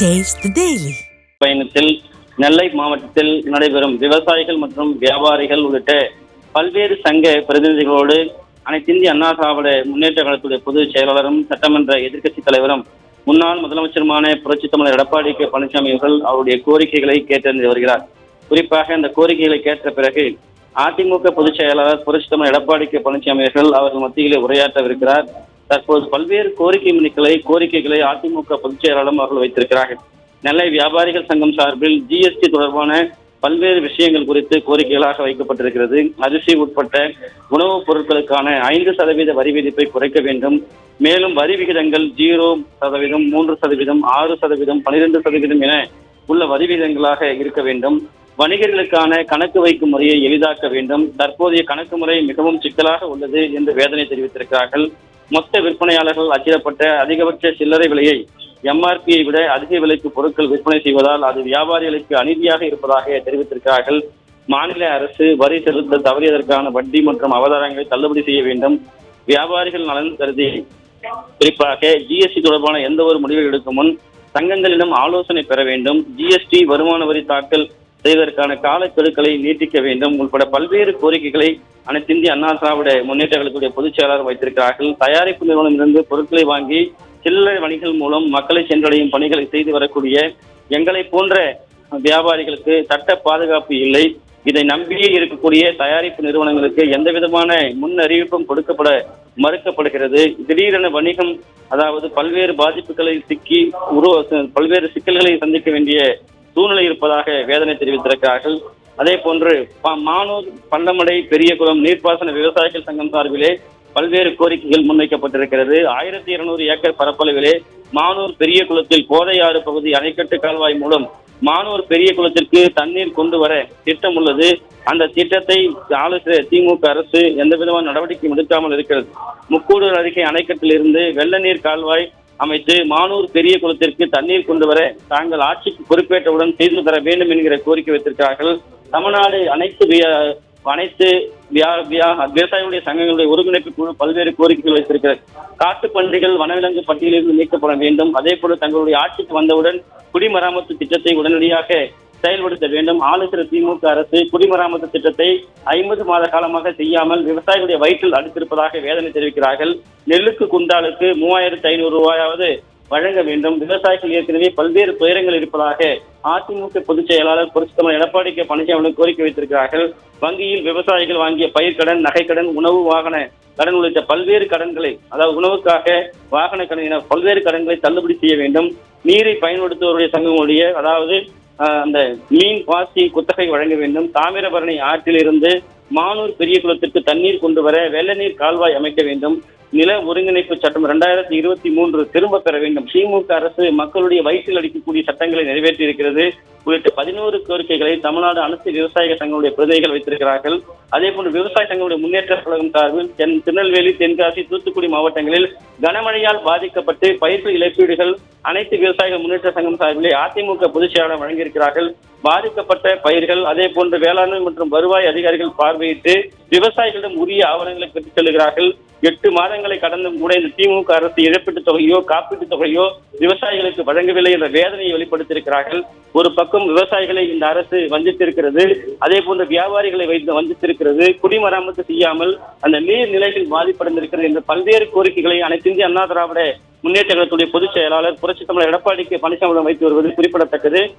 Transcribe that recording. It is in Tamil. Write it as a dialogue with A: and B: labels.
A: டேஸ்ட் டெய்லி
B: பயணத்தில் நெல்லை மாவட்டத்தில் நடைபெறும் விவசாயிகள் மற்றும் வியாபாரிகள் உள்ளிட்ட பல்வேறு சங்க பிரதிநிதிகளோடு அனைத்திந்திய அண்ணா திராவிட முன்னேற்ற கழகத்துடைய பொதுச் செயலாளரும் சட்டமன்ற எதிர்க்கட்சித் தலைவரும் முன்னாள் முதலமைச்சருமான புரட்சி தமிழர் எடப்பாடி கே பழனிசாமி அவர்கள் அவருடைய கோரிக்கைகளை கேட்டறிந்து வருகிறார். குறிப்பாக இந்த கோரிக்கைகளை கேட்ட பிறகு அதிமுக பொதுச் செயலாளர் புரட்சி தமிழர் எடப்பாடி கே பழனிசாமி அவர்கள் அவர்கள் மத்தியிலே உரையாற்றவிருக்கிறார். தற்போது பல்வேறு கோரிக்கை மனுக்களை கோரிக்கைகளை அதிமுக பொதுச் செயலாளரும் அவர்கள் வைத்திருக்கிறார்கள். நெல்லை வியாபாரிகள் சங்கம் சார்பில் ஜிஎஸ்டி தொடர்பான பல்வேறு விஷயங்கள் குறித்து கோரிக்கைகளாக வைக்கப்பட்டிருக்கிறது. அரிசி உட்பட்ட உணவுப் பொருட்களுக்கான ஐந்து சதவீத வரி விதிப்பை குறைக்க வேண்டும். மேலும் வரி விகிதங்கள் ஜீரோ சதவீதம் மூன்று சதவீதம் ஆறு சதவீதம் பனிரெண்டு சதவீதம் என உள்ள வரி விகிதங்களாக இருக்க வேண்டும். வணிகர்களுக்கான கணக்கு வைக்கும் முறையை எளிதாக்க வேண்டும். தற்போதைய கணக்கு முறை மிகவும் சிக்கலாக உள்ளது என்று வேதனை தெரிவித்திருக்கிறார்கள். மொத்த விற்பனையாளர்கள் அச்சிடப்பட்ட அதிகபட்ச சில்லறை விலையை எம்ஆர்பியை விட அதிக விலைக்கு பொருட்கள் விற்பனை செய்வதால் அது வியாபாரிகளுக்கு அநீதியாக இருப்பதாக தெரிவித்திருக்கிறார்கள். மாநில அரசு வரி செலுத்த தவறியதற்கான வட்டி மற்றும் அவதாரங்களை தள்ளுபடி செய்ய வேண்டும். வியாபாரிகள் நலன் கருதி குறிப்பாக ஜிஎஸ்டி தொடர்பான எந்த ஒரு முடிவை எடுக்கும் முன் சங்கங்களிடம் ஆலோசனை பெற வேண்டும். ஜிஎஸ்டி வருமான வரி தாக்கல் செய்வதற்கான காலக்கெடுக்களை நீட்டிக்க வேண்டும் உள்பட பல்வேறு கோரிக்கைகளை அனைத்து இந்திய அண்ணா திராவிட முன்னேற்ற கழகத்துடைய பொதுச் செயலாளர் வைத்திருக்கிறார்கள். தயாரிப்பு நிறுவனமிலிருந்து பொருட்களை வாங்கி சில்லறை வணிகள் மூலம் மக்களை சென்றடையும் பணிகளை செய்து வரக்கூடிய எங்களை போன்ற வியாபாரிகளுக்கு சட்ட பாதுகாப்பு இல்லை. இதை நம்பியே இருக்கக்கூடிய தயாரிப்பு நிறுவனங்களுக்கு எந்த விதமான முன் அறிவிப்பும் கொடுக்கப்பட மறுக்கப்படுகிறது. திடீரென வணிகம் அதாவது பல்வேறு பாதிப்புகளை சிக்கி உருவ பல்வேறு சிக்கல்களை சந்திக்க வேண்டிய சூழ்நிலை இருப்பதாக வேதனை தெரிவித்திருக்கிறார்கள். அதே போன்று ப- மானூர் பள்ளமடை பெரியகுளம் நீர்ப்பாசன விவசாயிகள் சங்கம் சார்பிலே பல்வேறு கோரிக்கைகள் முன்வைக்கப்பட்டிருக்கிறது. ஆயிரத்தி இருநூறு ஏக்கர் பரப்பளவிலே மானூர் பெரிய குளத்தில் கோதையாறு பகுதி அணைக்கட்டு கால்வாய் மூலம் மானூர் பெரிய குளத்திற்கு தண்ணீர் கொண்டு வர திட்டம் உள்ளது. அந்த திட்டத்தை ஆலோசித்த திமுக அரசு எந்த விதமான நடவடிக்கையும் எடுக்காமல் இருக்கிறது. முக்கூடூர் அருகே அணைக்கட்டில் இருந்து வெள்ள நீர் கால்வாய் அமைத்து மானூர் பெரிய குளத்திற்கு தண்ணீர் கொண்டு வர தாங்கள் ஆட்சிக்கு பொறுப்பேற்றவுடன் செய்து தர வேண்டும் என்கிற கோரிக்கை வைத்திருக்கிறார்கள். தமிழ்நாடு அனைத்து அனைத்து விவசாயிகளுடைய சங்கங்களுடைய ஒருங்கிணைப்பு குழு பல்வேறு கோரிக்கைகள் வைத்திருக்கிறது. காட்டு பன்றிகள் வனவிலங்கு பட்டியலிருந்து நீக்கப்பட வேண்டும். அதே போல தங்களுடைய ஆட்சிக்கு வந்தவுடன் குடிமராமத்து திட்டத்தை உடனடியாக செயல்படுத்த வேண்டும். ஆளுகிற திமுக அரசு குடிமராமத்து திட்டத்தை ஐம்பது மாத காலமாக செய்யாமல் விவசாயிகளுடைய வயிற்றில் அடித்திருப்பதாக வேதனை தெரிவிக்கிறார்கள். நெல்லுக்கு குண்டாலுக்கு மூவாயிரத்தி ஐநூறு ரூபாயாவது வழங்க வேண்டும். விவசாயிகள் ஏற்கனவே பல்வேறு துயரங்கள் இருப்பதாக அதிமுக பொதுச் செயலாளர் புரட்சித்தமிழர் எடப்பாடி கே. பழனிசாமி கோரிக்கை வைத்திருக்கிறார்கள். வங்கியில் விவசாயிகள் வாங்கிய பயிர்க்கடன் நகைக்கடன் உணவு வாகன கடன் உள்ளிட்ட பல்வேறு கடன்களை அதாவது உணவுக்காக வாகன கடன் என பல்வேறு கடன்களை தள்ளுபடி செய்ய வேண்டும். நீரை பயன்படுத்துவோருடைய சங்கங்களுடைய அதாவது அந்த மீன் பாசி குத்தகை வழங்க வேண்டும். தாமிரபரணி ஆற்றிலிருந்து மானூர் பெரிய குளத்திற்கு தண்ணீர் கொண்டு வர வெள்ள நீர் கால்வாய் அமைக்க வேண்டும். நில ஒருங்கிணைப்பு சட்டம் இரண்டாயிரத்தி இருபத்தி மூன்று திரும்ப பெற வேண்டும். திமுக அரசு மக்களுடைய வயிற்றில் அடிக்கக்கூடிய சட்டங்களை நிறைவேற்றி இருக்கிறது உள்ளிட்ட பதினோரு கோரிக்கைகளை தமிழ்நாடு அனைத்து விவசாய சங்கங்களுடைய பிரதிநிதிகள் வைத்திருக்கிறார்கள். அதே போன்று விவசாய சங்கங்களுடைய முன்னேற்ற கழகம் சார்பில் தென் திருநெல்வேலி தென்காசி தூத்துக்குடி மாவட்டங்களில் கனமழையால் பாதிக்கப்பட்டு பயிர்கள் இழப்பீடுகள் அனைத்து விவசாயிகள் முன்னேற்ற சங்கம் சார்பிலே அதிமுக பொதுச் செயலாளர் வழங்கியிருக்கிறார்கள். பாதிக்கப்பட்ட பயிர்கள் அதே போன்று வேளாண்மை மற்றும் வருவாய் அதிகாரிகள் பார்வையிட்டு விவசாயிகளிடம் உரிய ஆவணங்களை பெற்றுச் செல்கிறார்கள் எட்டு மாதங்களை கடந்தும் கூட இந்த திமுக அரசு இழப்பீட்டுத் தொகையோ காப்பீட்டுத் தொகையோ விவசாயிகளுக்கு வழங்கவில்லை என்ற வேதனையை வெளிப்படுத்தியிருக்கிறார்கள். ஒரு பக்கம் விவசாயிகளை இந்த அரசு வஞ்சித்திருக்கிறது அதே போன்ற வியாபாரிகளை வைத்து வஞ்சித்திருக்கிறது குடிமராமத்து செய்யாமல் அந்த நீர்நிலைகள் பாதிப்படைந்திருக்கிறது என்ற பல்வேறு கோரிக்கைகளை அனைத்து இந்திய அண்ணா திராவிட முன்னேற்ற கழகத்துடைய பொதுச் செயலாளர் புரட்சி தமிழர் எடப்பாடி கே வைத்து வருவது குறிப்பிடத்தக்கது.